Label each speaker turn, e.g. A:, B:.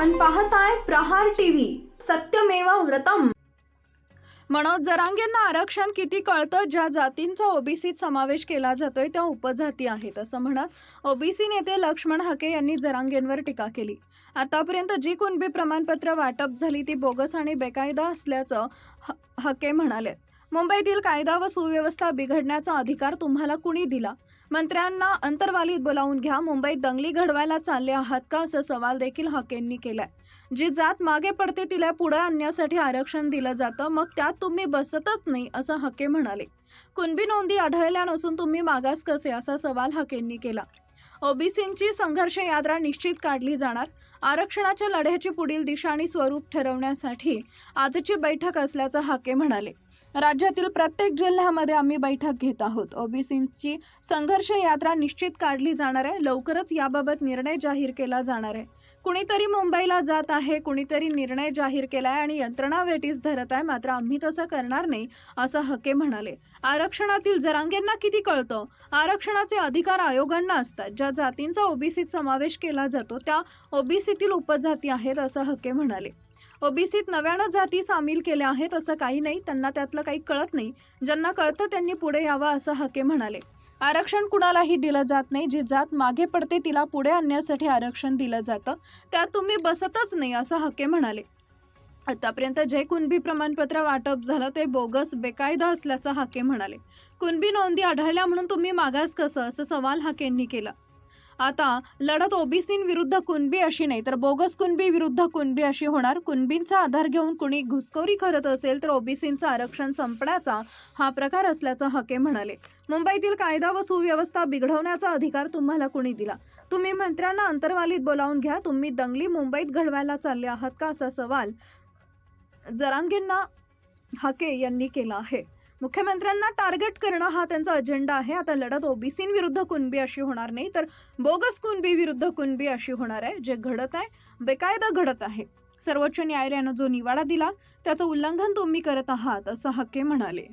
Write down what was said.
A: पाहताय प्रहार टीव्ही सत्यमेव व्रतम.
B: मनोज जरांगेंना आरक्षण किती कळतं? ज्या जातींचा ओबीसीत समावेश केला जातोय त्या उपजाती आहेत असं म्हणत ओबीसी नेते लक्ष्मण हके यांनी जरांगेंवर टीका केली. आतापर्यंत जी कुणबी प्रमाणपत्र वाटप झाली ती बोगस आणि बेकायदा असल्याचं ह- हके म्हणाले. मुंबईतील कायदा व सुव्यवस्था बिघडण्याचा अधिकार तुम्हाला कुणी दिला? मंत्र्यांना अंतर्वालीत बोलावून घ्या. मुंबईत दंगली घडवायला चालले आहात का असा सवाल देखील हकेंनी केलाय. जी जात मागे पडते तिला पुढे आणण्यासाठी आरक्षण दिलं जातं. मग त्यात तुम्ही बसतच नाही असं हके म्हणाले. कुणबी नोंदी आढळल्या नसून तुम्ही मागास कसे? असा सवाल हकेंनी केला. ओबीसींची संघर्ष यात्रा निश्चित काढली जाणार. आरक्षणाच्या लढ्याची पुढील दिशा आणि स्वरूप ठरवण्यासाठी आजची बैठक असल्याचं हाके म्हणाले. राज्यातील प्रत्येक जिल्ह्यामध्ये आम्ही बैठक घेत आहोत. ओबीसींची संघर्ष यात्रा निश्चित काढली जाणार आहे. लवकरच याबाबत निर्णय जाहीर केला जाणार आहे. कुणीतरी मुंबईला जात आहे कुणीतरी निर्णय जाहीर केलाय आणि यंत्रणा वेटीस धरत आहे. मात्र आम्ही तसं करणार नाही असं हके म्हणाले. आरक्षणातील जरांगेंना किती कळतं? आरक्षणाचे अधिकार आयोगांना असतात. ज्या जातींचा ओबीसीत समावेश केला जातो त्या ओबीसीतील उपजाती आहेत असं हके म्हणाले. ओबीसीत नव्यानं जाती सामील केल्या आहेत असं काही नाही त्यांना त्यातलं काही कळत नाही. ज्यांना कळतं त्यांनी पुढे यावं असं हके म्हणाले. आरक्षण कुणालाही दिलं जात नाही जी जात मागे पडते तिला पुढे आणण्यासाठी आरक्षण दिलं जातं. त्यात तुम्ही बसतच नाही असं हके म्हणाले. आतापर्यंत जे कुणबी प्रमाणपत्र वाटप झालं ते बोगस बेकायदा असल्याचं हाके म्हणाले. कुणबी नोंदी आढळल्या म्हणून तुम्ही मागास कसं? असं सवाल हाकेंनी केला. आता लढत ओबीसींविरुद्ध कुणबी अशी नाही तर बोगस कुणबी विरुद्ध कुणबी अशी होणार? कुणबींचा आधार घेऊन कुणी घुसखोरी करत असेल तर ओबीसींचं आरक्षण संपण्याचा हा प्रकार असल्याचं हके म्हणाले. मुंबईतील कायदा व सुव्यवस्था बिघडवण्याचा अधिकार तुम्हाला कुणी दिला? तुम्ही मंत्र्यांना अंतर्वालीत बोलावून घ्या. तुम्ही दंगली मुंबईत घडवायला चालले आहात का असा सवाल जरांगेंना हके यांनी केला आहे. मुख्यमंत्र्यांना टार्गेट करणं हा त्यांचा अजेंडा आहे. आता लढत ओबीसींविरुद्ध कुणबी अशी होणार नाही तर बोगस कुणबी विरुद्ध कुणबी अशी होणार आहे जे घडत आहे बेकायदा घडत आहे. सर्वोच्च न्यायालयानं जो निवाडा दिला त्याचं उल्लंघन तुम्ही करत आहात असं हक्के म्हणाले.